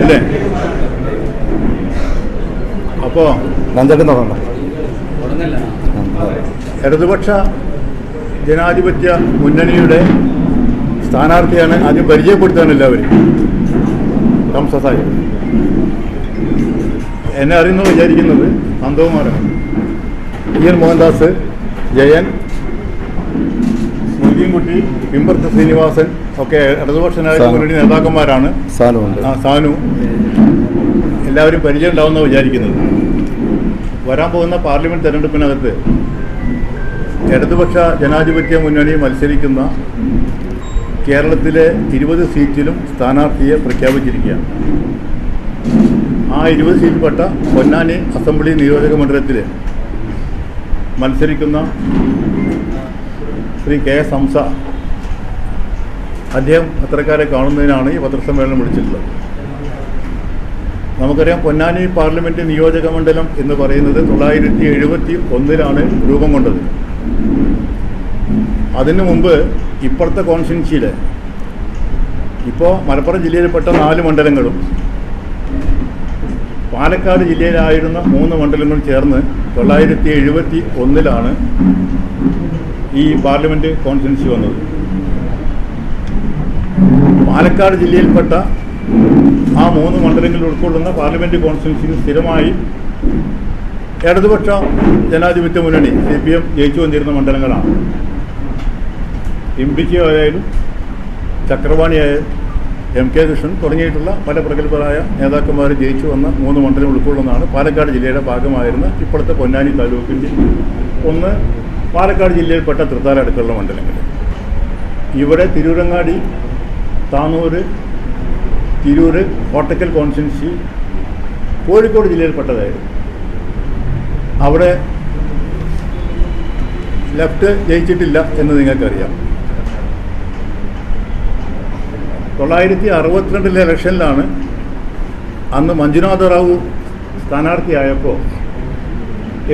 അല്ലേ തുടങ്ങണം ഇടതുപക്ഷ ജനാധിപത്യ മുന്നണിയുടെ സ്ഥാനാർത്ഥിയാണ് ആദ്യം പരിചയപ്പെടുത്താൻ എല്ലാവരും സംസസായി എന്നെ അറിയുന്നു വിചാരിക്കുന്നത് നന്ദകുമാറാണ്. ഇ എൻ മോഹൻദാസ് ജയൻ മൊയ്തീൻകുട്ടി പിമ്പർത്ത് ശ്രീനിവാസൻ ഒക്കെ ഇടതുപക്ഷ. മുന്നണി നേതാക്കന്മാരാണ്. സാനു. എല്ലാവരും പരിചയം ഉണ്ടാവുന്ന വിചാരിക്കുന്നത്. വരാൻ പോകുന്ന പാർലമെന്റ് തെരഞ്ഞെടുപ്പിനകത്ത് ഇടതുപക്ഷ ജനാധിപത്യ മുന്നണി മത്സരിക്കുന്ന കേരളത്തിലെ ഇരുപത് സീറ്റിലും സ്ഥാനാർത്ഥിയെ പ്രഖ്യാപിച്ചിരിക്കുകയാണ്. ആ ഇരുപത് സീറ്റിൽപ്പെട്ട പൊന്നാനി അസംബ്ലി നിയോജക മണ്ഡലത്തിൽ മത്സരിക്കുന്ന ശ്രീ കെ എസ് ഹംസ അദ്ദേഹം പത്രക്കാരെ കാണുന്നതിനാണ് ഈ പത്രസമ്മേളനം വിളിച്ചിട്ടുള്ളത്. നമുക്കറിയാം പൊന്നാനി പാർലമെന്റ് നിയോജക മണ്ഡലം എന്ന് പറയുന്നത് തൊള്ളായിരത്തി എഴുപത്തി ഒന്നിലാണ് രൂപം കൊണ്ടത്. അതിനു മുമ്പ് ഇപ്പോഴത്തെ കോൺസ്റ്റിറ്റ്യൻസിയിൽ ഇപ്പോൾ മലപ്പുറം ജില്ലയിൽപ്പെട്ട നാല് മണ്ഡലങ്ങളും പാലക്കാട് ജില്ലയിലായിരുന്ന മൂന്ന് മണ്ഡലങ്ങളും ചേർന്ന് തൊള്ളായിരത്തി എഴുപത്തി ഒന്നിലാണ് ഈ പാർലമെന്റ് കോൺസ്റ്റിറ്റ്യൻസി വന്നത്. പാലക്കാട് ജില്ലയിൽപ്പെട്ട ആ മൂന്ന് മണ്ഡലങ്ങളിൽ ഉൾക്കൊള്ളുന്ന പാർലമെന്റ് കോൺസ്റ്റിറ്റ്യൻസിയിൽ സ്ഥിരമായി ഇടതുപക്ഷ ജനാധിപത്യ മുന്നണി സി പി എം ജയിച്ചു വന്നിരുന്ന മണ്ഡലങ്ങളാണ്. ഇമ്പിച്ചി ആയാലും ചക്രവാണിയായാലും എം കെ കൃഷ്ണൻ തുടങ്ങിയിട്ടുള്ള പല പ്രഗത്ഭരായ നേതാക്കന്മാർ ജയിച്ചു വന്ന മൂന്ന് മണ്ഡലം ഉൾക്കൊള്ളുന്നതാണ് പാലക്കാട് ജില്ലയുടെ ഭാഗമായിരുന്ന ഇപ്പോഴത്തെ പൊന്നാനി താലൂക്കിന്റെ ഒന്ന് പാലക്കാട് ജില്ലയിൽപ്പെട്ട തൃത്താല അടുക്കളുള്ള മണ്ഡലങ്ങൾ. ഇവിടെ തിരൂരങ്ങാടി താനൂര് തിരൂര് കോട്ടക്കൽ കോൺസ്റ്റിറ്റ്യൻസി കോഴിക്കോട് ജില്ലയിൽപ്പെട്ടതായിരുന്നു. അവിടെ ലെഫ്റ്റ് ജയിച്ചിട്ടില്ല എന്ന് നിങ്ങൾക്കറിയാം. തൊള്ളായിരത്തി അറുപത്തിരണ്ടിലെ ഇലക്ഷനിലാണ് അന്ന് മഞ്ജുനാഥ റാവു സ്ഥാനാർത്ഥിയായപ്പോൾ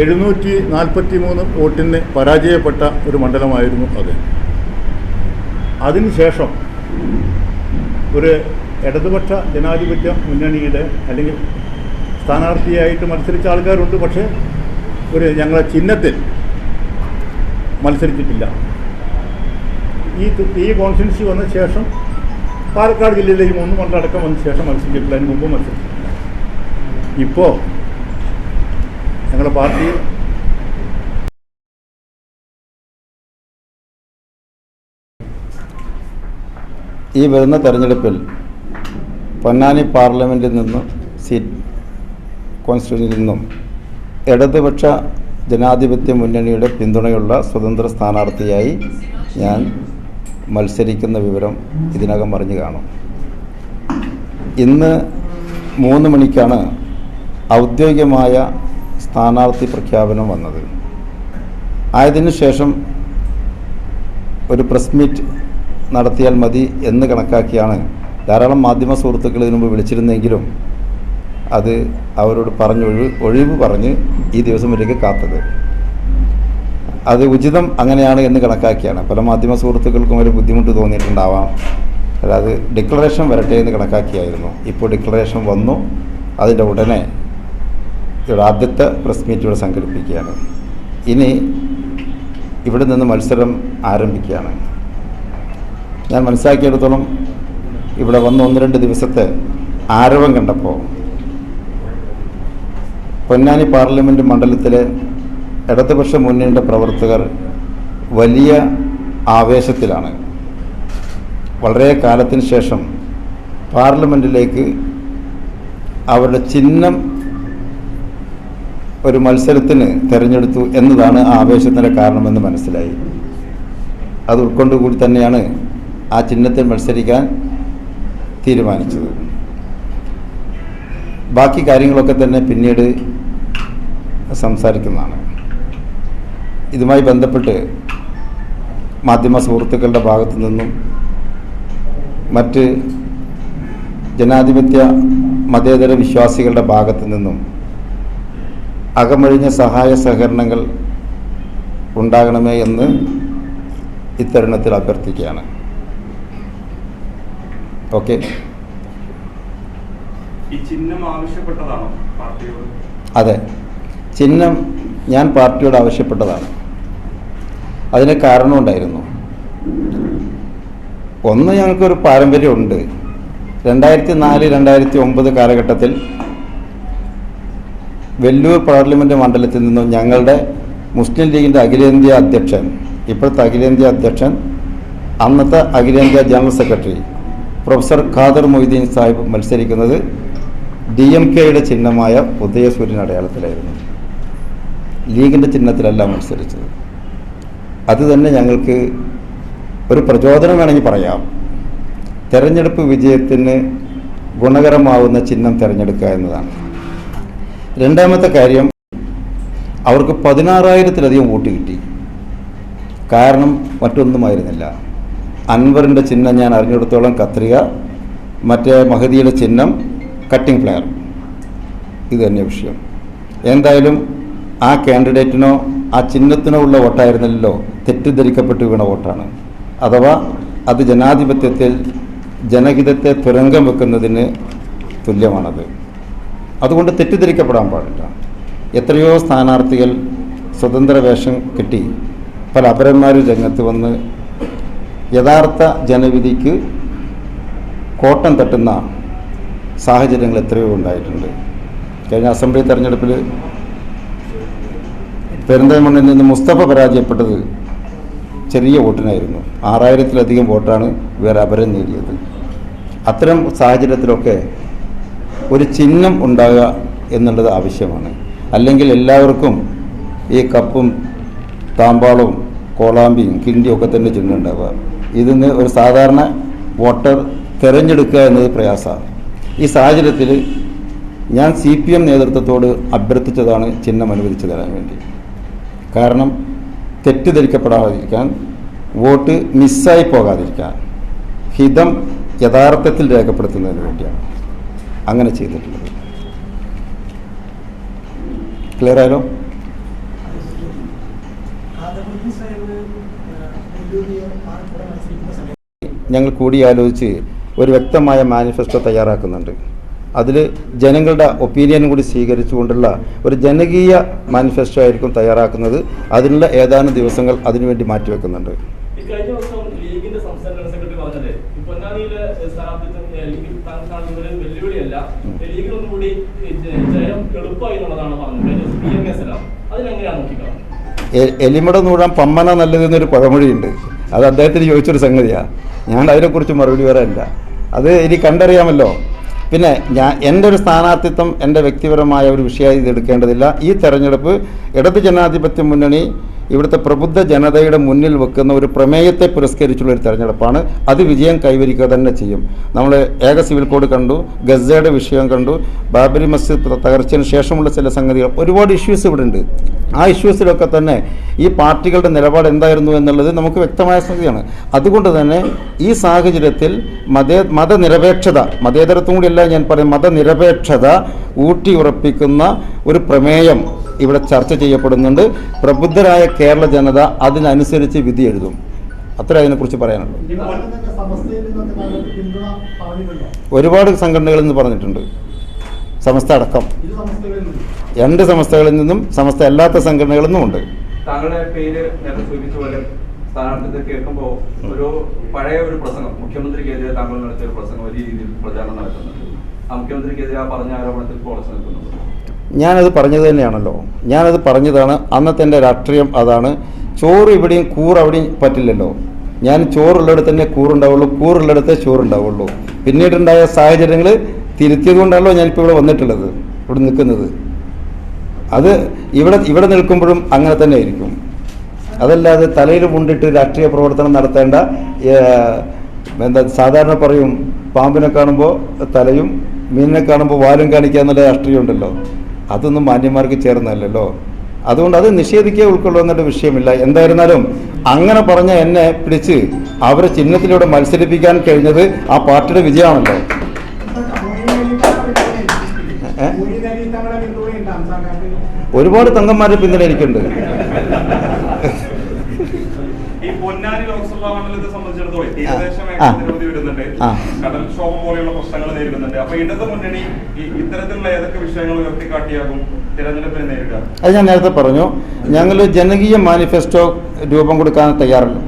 എഴുന്നൂറ്റി നാൽപ്പത്തി മൂന്ന് വോട്ടിന് പരാജയപ്പെട്ട ഒരു മണ്ഡലമായിരുന്നു അത്. അതിനുശേഷം ഒരു ഇടതുപക്ഷ ജനാധിപത്യ മുന്നണിയുടെ അല്ലെങ്കിൽ സ്ഥാനാർത്ഥിയായിട്ട് മത്സരിച്ച ആൾക്കാരുണ്ട് പക്ഷേ ഒരു ഞങ്ങളെ ചിഹ്നത്തിൽ മത്സരിച്ചിട്ടില്ല. ഈ ഈ കോൺസ്റ്റിറ്റ്യൻസി വന്ന ശേഷം പാലക്കാട് ജില്ലയിലെ ഈ മൂന്ന് മണ്ഡലടക്കം വന്ന ശേഷം മത്സരിച്ചിട്ടില്ല. അതിന് മുമ്പ് മത്സരിച്ചിട്ടില്ല. ഇപ്പോൾ ഞങ്ങളുടെ പാർട്ടി ഈ വരുന്ന തെരഞ്ഞെടുപ്പിൽ പൊന്നാനി പാർലമെന്റിൽ നിന്നും സീറ്റ് കോൺസ്റ്റിറ്റ്യൂഷനിൽ നിന്നും ഇടതുപക്ഷ ജനാധിപത്യ മുന്നണിയുടെ പിന്തുണയുള്ള സ്വതന്ത്ര സ്ഥാനാർത്ഥിയായി ഞാൻ മത്സരിക്കുന്ന വിവരം ഇതിനകം അറിഞ്ഞു കാണും. ഇന്ന് മൂന്ന് മണിക്കാണ് ഔദ്യോഗികമായ സ്ഥാനാർത്ഥി പ്രഖ്യാപനം വന്നത്. ആയതിനു ശേഷം ഒരു പ്രസ് മീറ്റ് നടത്തിയാൽ മതി എന്ന് കണക്കാക്കിയാണ് ധാരാളം മാധ്യമ സുഹൃത്തുക്കൾ ഇതിനു മുമ്പ് വിളിച്ചിരുന്നെങ്കിലും അത് അവരോട് പറഞ്ഞ് ഒഴിവ് പറഞ്ഞ് ഈ ദിവസം വരെയൊക്കെ കാത്തത്. അത് ഉചിതം അങ്ങനെയാണ് എന്ന് കണക്കാക്കിയാണ്. പല മാധ്യമ സുഹൃത്തുക്കൾക്കും ഒരു ബുദ്ധിമുട്ട് തോന്നിയിട്ടുണ്ടാവാം. അതായത് ഡിക്ലറേഷൻ വരട്ടെ എന്ന് കണക്കാക്കിയായിരുന്നു. ഇപ്പോൾ ഡിക്ലറേഷൻ വന്നു. അതിന്റെ ഉടനെ ഇവിടെ ആദ്യത്തെ പ്രസ് മീറ്റ് ഇവിടെ സംഘടിപ്പിക്കുകയാണ്. ഇനി ഇവിടെ നിന്ന് മത്സരം ആരംഭിക്കുകയാണ്. ഞാൻ മനസ്സിലാക്കിയെടുത്തോളം ഇവിടെ വന്ന് ഒന്ന് രണ്ട് ദിവസത്തെ ആരവം കണ്ടപ്പോൾ പൊന്നാനി പാർലമെന്റ് മണ്ഡലത്തിലെ ഇടതുപക്ഷ മുന്നണിയുടെ പ്രവർത്തകർ വലിയ ആവേശത്തിലാണ്. വളരെ കാലത്തിന് ശേഷം പാർലമെന്റിലേക്ക് അവരുടെ ചിഹ്നം ഒരു മത്സരത്തിന് തിരഞ്ഞെടുത്തു എന്നതാണ് ആവേശത്തിന്റെ കാരണമെന്ന് മനസ്സിലായി. അത് ഉൾക്കൊണ്ടുകൂടി തന്നെയാണ് ആ ചിഹ്നത്തിൽ മത്സരിക്കാൻ തീരുമാനിച്ചത്. ബാക്കി കാര്യങ്ങളൊക്കെ തന്നെ പിന്നീട് സംസാരിക്കുന്നതാണ്. ഇതുമായി ബന്ധപ്പെട്ട് മാധ്യമ സുഹൃത്തുക്കളുടെ ഭാഗത്തു നിന്നും മറ്റ് ജനാധിപത്യ മതേതര വിശ്വാസികളുടെ ഭാഗത്തു നിന്നും അകമഴിഞ്ഞ സഹായ സഹകരണങ്ങൾ ഉണ്ടാകണമേ എന്ന് ഇത്തരുണത്തിൽ അഭ്യർത്ഥിക്കുകയാണ്. ഓക്കെ അതെ. ചിഹ്നം ഞാൻ പാർട്ടിയോട് ആവശ്യപ്പെട്ടതാണ്. അതിന് കാരണമുണ്ടായിരുന്നു ഒന്ന് ഞങ്ങൾക്കൊരു പാരമ്പര്യമുണ്ട്. രണ്ടായിരത്തി നാല് രണ്ടായിരത്തി ഒമ്പത് കാലഘട്ടത്തിൽ വെല്ലൂർ പാർലമെന്റ് മണ്ഡലത്തിൽ നിന്നും ഞങ്ങളുടെ മുസ്ലിം ലീഗിന്റെ അഖിലേന്ത്യാ അധ്യക്ഷൻ ഇപ്പോഴത്തെ അഖിലേന്ത്യാ അധ്യക്ഷൻ അന്നത്തെ അഖിലേന്ത്യാ general secretary professor Khader Moideen Sahib മത്സരിക്കുന്നത് ഡി എം കെയുടെ ചിഹ്നമായ ഉദയസൂര്യൻ അടയാളത്തിലായിരുന്നു. ലീഗിന്റെ ചിഹ്നത്തിലല്ല മത്സരിച്ചത്. അത് തന്നെ ഞങ്ങൾക്ക് ഒരു പ്രചോദനം വേണമെങ്കിൽ പറയാം. തെരഞ്ഞെടുപ്പ് വിജയത്തിന് ഗുണകരമാവുന്ന ചിഹ്നം തിരഞ്ഞെടുക്കുക എന്നതാണ്. രണ്ടാമത്തെ കാര്യം അവർക്ക് പതിനാറായിരത്തിലധികം വോട്ട് കിട്ടി. കാരണം മറ്റൊന്നുമായിരുന്നില്ല. അൻവറിന്റെ ചിഹ്നം ഞാൻ അറിഞ്ഞിടത്തോളം കത്രിക മറ്റേ മഹദിയുടെ ചിഹ്നം കട്ടിംഗ് പ്ലെയർ ഇത് തന്നെ വിഷയം. എന്തായാലും ആ കാൻഡിഡേറ്റിനോ ആ ചിഹ്നത്തിനോ ഉള്ള വോട്ടായിരുന്നല്ലോ തെറ്റിദ്ധരിക്കപ്പെട്ട് വീണ വോട്ടാണ്. അഥവാ അത് ജനാധിപത്യത്തിൽ ജനഹിതത്തെ തുരങ്കം വെക്കുന്നതിന് തുല്യമാണത്. അതുകൊണ്ട് തെറ്റിദ്ധരിക്കപ്പെടാൻ പാടില്ല. എത്രയോ സ്ഥാനാർത്ഥികൾ സ്വതന്ത്ര വേഷം കിട്ടി പല അപരന്മാരും രംഗത്ത് വന്ന് യഥാർത്ഥ ജനവിധിക്ക് കോട്ടം തട്ടുന്ന സാഹചര്യങ്ങൾ എത്രയോ ഉണ്ടായിട്ടുണ്ട്. കഴിഞ്ഞ അസംബ്ലി തെരഞ്ഞെടുപ്പിൽ പെരിന്തൽമണ്ണിൽ നിന്ന് മുസ്തഫ പരാജയപ്പെട്ടത് ചെറിയ വോട്ടിനായിരുന്നു. ആറായിരത്തിലധികം വോട്ടാണ് വേറെ അപരം നേടിയത്. അത്തരം സാഹചര്യത്തിലൊക്കെ ഒരു ചിഹ്നം ഉണ്ടാകുക എന്നുള്ളത് ആവശ്യമാണ്. അല്ലെങ്കിൽ എല്ലാവർക്കും ഈ കപ്പും താമ്പാളവും കോളാമ്പിയും കിണ്ടിയും ഒക്കെ തന്നെ ചിഹ്നം ഉണ്ടാവുക. ഇതിന്ന് ഒരു സാധാരണ വോട്ടർ തിരഞ്ഞെടുക്കുക എന്നത് പ്രയാസമാണ്. ഈ സാഹചര്യത്തിൽ ഞാൻ സി പി എം നേതൃത്വത്തോട് അഭ്യർത്ഥിച്ചതാണ് ചിഹ്നം അനുവദിച്ചു തരാൻ വേണ്ടി. കാരണം തെറ്റിദ്ധരിക്കപ്പെടാതിരിക്കാൻ വോട്ട് മിസ്സായി പോകാതിരിക്കാൻ ഹിതം യഥാർത്ഥത്തിൽ രേഖപ്പെടുത്തുന്നതിന് വേണ്ടിയാണ് അങ്ങനെ ചെയ്തിട്ടുള്ളത്. ക്ലിയർ ആയാലോ വെല്ലൂരിയെ കൂടെ മത്സരിക്കുന്ന സമയത്ത് ഞങ്ങൾ കൂടിയാലോചിച്ച് ഒരു വ്യക്തമായ മാനിഫെസ്റ്റോ തയ്യാറാക്കുന്നുണ്ട്. അതിൽ ജനങ്ങളുടെ ഒപ്പീനിയൻ കൂടി സ്വീകരിച്ചുകൊണ്ടുള്ള ഒരു ജനകീയ മാനിഫെസ്റ്റോ ആയിരിക്കും തയ്യാറാക്കുന്നത്. അതിനുള്ള ഏതാനും ദിവസങ്ങൾ അതിനുവേണ്ടി മാറ്റിവെക്കുന്നുണ്ട്. എലിമട നൂഴാൻ പമ്മന നല്ലതെന്നൊരു പഴമൊഴിയുണ്ട്. അത് അദ്ദേഹത്തിന് ചോദിച്ചൊരു സംഗതിയാണ് ഞാൻ അതിനെക്കുറിച്ച് മറുപടി പറയാനില്ല അത് ഇനി കണ്ടറിയാമല്ലോ. പിന്നെ ഞാൻ എന്റെ ഒരു സ്ഥാനാർത്ഥിത്വം എന്റെ വ്യക്തിപരമായ ഒരു വിഷയമായി ഇത് എടുക്കേണ്ടതില്ല. ഈ തെരഞ്ഞെടുപ്പ് ഇടത് ജനാധിപത്യ മുന്നണി ഇവിടുത്തെ പ്രബുദ്ധ ജനതയുടെ മുന്നിൽ വെക്കുന്ന ഒരു പ്രമേയത്തെ പുരസ്കരിച്ചുള്ള ഒരു തെരഞ്ഞെടുപ്പാണ്. അത് വിജയം കൈവരിക്കുക തന്നെ ചെയ്യും. നമ്മൾ ഏക സിവിൽ കോഡ് കണ്ടു ഗസയുടെ വിഷയം കണ്ടു ബാബരി മസ്ജിദ് തകർച്ചതിന് ശേഷമുള്ള ചില സംഗതികൾ ഒരുപാട് ഇഷ്യൂസ് ഇവിടെ ഉണ്ട്. ആ ഇഷ്യൂസിലൊക്കെ തന്നെ ഈ പാർട്ടികളുടെ നിലപാട് എന്തായിരുന്നു എന്നുള്ളത് നമുക്ക് വ്യക്തമായ സംഗതിയാണ്. അതുകൊണ്ട് തന്നെ ഈ സാഹചര്യത്തിൽ മതേ മതനിരപേക്ഷത മതേതരത്വം കൂടിയല്ല ഞാൻ പറയും മതനിരപേക്ഷത ഊട്ടിയുറപ്പിക്കുന്ന ഒരു പ്രമേയം ഇവിടെ ചർച്ച ചെയ്യപ്പെടുന്നുണ്ട്. പ്രബുദ്ധരായ കേരള ജനത അതിനനുസരിച്ച് വിധി എഴുതും. അത്ര അതിനെക്കുറിച്ച് പറയാനുള്ളൂ. ഒരുപാട് സംഘടനകളിൽ നിന്ന് പറഞ്ഞിട്ടുണ്ട്. സമസ്ത അടക്കം. രണ്ട് സമസ്തകളിൽ നിന്നും സമസ്ത അല്ലാത്ത സംഘടനകളിൽ നിന്നും ഉണ്ട്. താങ്കളുടെ പേര് നേരത്തെ കേൾക്കുമ്പോൾ ഒരു പഴയ ഒരു മുഖ്യമന്ത്രിക്കെതിരെ താങ്കൾ നടത്തിയ ഒരു പ്രസംഗം വലിയ രീതിയിൽ പ്രചാരണം നടത്തുന്നുണ്ട് ആ മുഖ്യമന്ത്രിക്കെതിരെ ആ പറഞ്ഞ ആരോപണത്തിൽ ഉറച്ചു നിൽക്കുന്നുണ്ട്. ഞാനത് പറഞ്ഞത് തന്നെയാണല്ലോ. ഞാനത് പറഞ്ഞതാണ് അന്നത്തെ എന്റെ രാഷ്ട്രീയം അതാണ്. ചോറ് ഇവിടെയും കൂറ് അവിടെയും പറ്റില്ലല്ലോ. ഞാൻ ചോറുള്ളിടത്ത് തന്നെ കൂറുണ്ടാവുള്ളൂ കൂറുള്ളിടത്തേ ചോറുണ്ടാവുള്ളൂ. പിന്നീടുണ്ടായ സാഹചര്യങ്ങൾ തിരുത്തിയത് കൊണ്ടാണല്ലോ ഞാനിപ്പോൾ ഇവിടെ വന്നിട്ടുള്ളത് ഇവിടെ നിൽക്കുന്നത്. അത് ഇവിടെ ഇവിടെ നിൽക്കുമ്പോഴും അങ്ങനെ തന്നെ ആയിരിക്കും. അതല്ലാതെ തലയിൽ മുണ്ടിട്ട് രാഷ്ട്രീയ പ്രവർത്തനം നടത്തേണ്ട എന്താ സാധാരണ പറയും പാമ്പിനെ കാണുമ്പോൾ തലയും മീനിനെ കാണുമ്പോൾ വാലും കാണിക്കുക എന്നുള്ള രാഷ്ട്രീയം ഉണ്ടല്ലോ. അതൊന്നും മാന്യന്മാർക്ക് ചേർന്നല്ലല്ലോ. അതുകൊണ്ട് അത് നിഷേധിക്കുക ഉൾക്കൊള്ളുന്ന വിഷയമില്ല. എന്തായിരുന്നാലും അങ്ങനെ പറഞ്ഞ എന്നെ പിടിച്ച് അവരെ ചിഹ്നത്തിലൂടെ മത്സരിപ്പിക്കാൻ കഴിഞ്ഞത് ആ പാർട്ടിയുടെ വിജയമാണല്ലോ. ഒരുപാട് തങ്കന്മാരെ പിന്തുണ എനിക്കുണ്ട്. അത് ഞാൻ നേരത്തെ പറഞ്ഞു. ഞങ്ങൾ ജനകീയ മാനിഫെസ്റ്റോ രൂപം കൊടുക്കാൻ തയ്യാറാണ്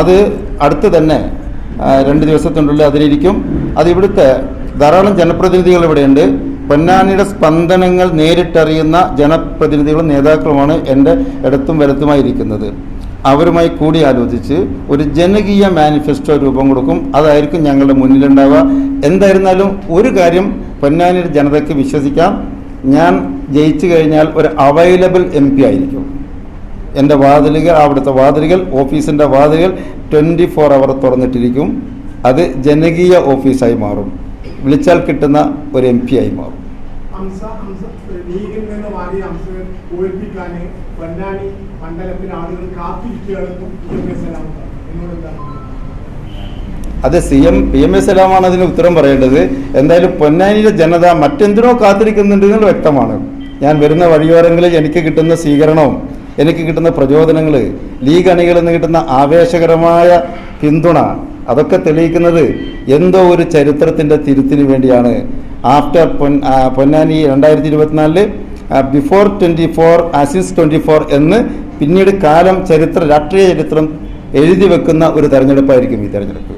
അത് അടുത്ത് തന്നെ രണ്ട് ദിവസത്തിനുള്ളിൽ അതിലിരിക്കും. അത് ഇവിടുത്തെ ധാരാളം ജനപ്രതിനിധികൾ ഇവിടെയുണ്ട്. പൊന്നാനിയുടെ സ്പന്ദനങ്ങൾ നേരിട്ടറിയുന്ന ജനപ്രതിനിധികളും നേതാക്കളുമാണ് എന്റെ ഇടത്തും വലത്തുമായി ഇരിക്കുന്നത് അവരുമായി കൂടി ആലോചിച്ച് ഒരു ജനകീയ മാനിഫെസ്റ്റോ രൂപം കൊടുക്കും. അതായിരിക്കും ഞങ്ങളുടെ മുന്നിലുണ്ടാവുക. എന്തായിരുന്നാലും ഒരു കാര്യം പൊന്നാനി ജനതയ്ക്ക് വിശ്വസിക്കാം. ഞാൻ ജയിച്ചു കഴിഞ്ഞാൽ ഒരു അവൈലബിൾ എം പി ആയിരിക്കും. എന്റെ വാതിലുകൾ അവിടുത്തെ വാതിലുകൾ ഓഫീസിന്റെ വാതിലുകൾ ട്വന്റി ഫോർ അവർ തുറന്നിട്ടിരിക്കും. അത് ജനകീയ ഓഫീസായി മാറും. വിളിച്ചാൽ കിട്ടുന്ന ഒരു എം ആയി മാറും. ഹംസ ഹംസ ലീഗിൽ നിന്ന് ഹംസയെ തോൽപ്പിക്കാൻ പൊന്നാനി മണ്ഡലത്തിലെ ആളുകൾ കാത്തിരിക്കുകയാണെന്നും എന്നോട് എന്താണ് അതെ C M P M S സലാമാണ് അതിന് ഉത്തരം പറയേണ്ടത്. എന്തായാലും പൊന്നാനിയിലെ ജനത മറ്റെന്തിനോ കാത്തിരിക്കുന്നുണ്ട് എന്നുള്ള വ്യക്തമാണ്. ഞാൻ വരുന്ന വഴിയോരങ്ങളിൽ എനിക്ക് കിട്ടുന്ന സ്വീകരണവും എനിക്ക് കിട്ടുന്ന പ്രചോദനങ്ങൾ ലീഗ് അണികളിൽ നിന്ന് കിട്ടുന്ന ആവേശകരമായ പിന്തുണ അതൊക്കെ തെളിയിക്കുന്നത് എന്തോ ഒരു ചരിത്രത്തിന്റെ തിരുത്തിന് വേണ്ടിയാണ്. ആഫ്റ്റർ പൊൻ പൊന്നാനി രണ്ടായിരത്തി ഇരുപത്തിനാലിൽ ബിഫോർ ട്വന്റി ഫോർ ആസിൻസ് ട്വന്റി ഫോർ എന്ന് പിന്നീട് കാലം ചരിത്ര രാഷ്ട്രീയ ചരിത്രം എഴുതി വെക്കുന്ന ഒരു തെരഞ്ഞെടുപ്പായിരിക്കും ഈ തെരഞ്ഞെടുപ്പ്.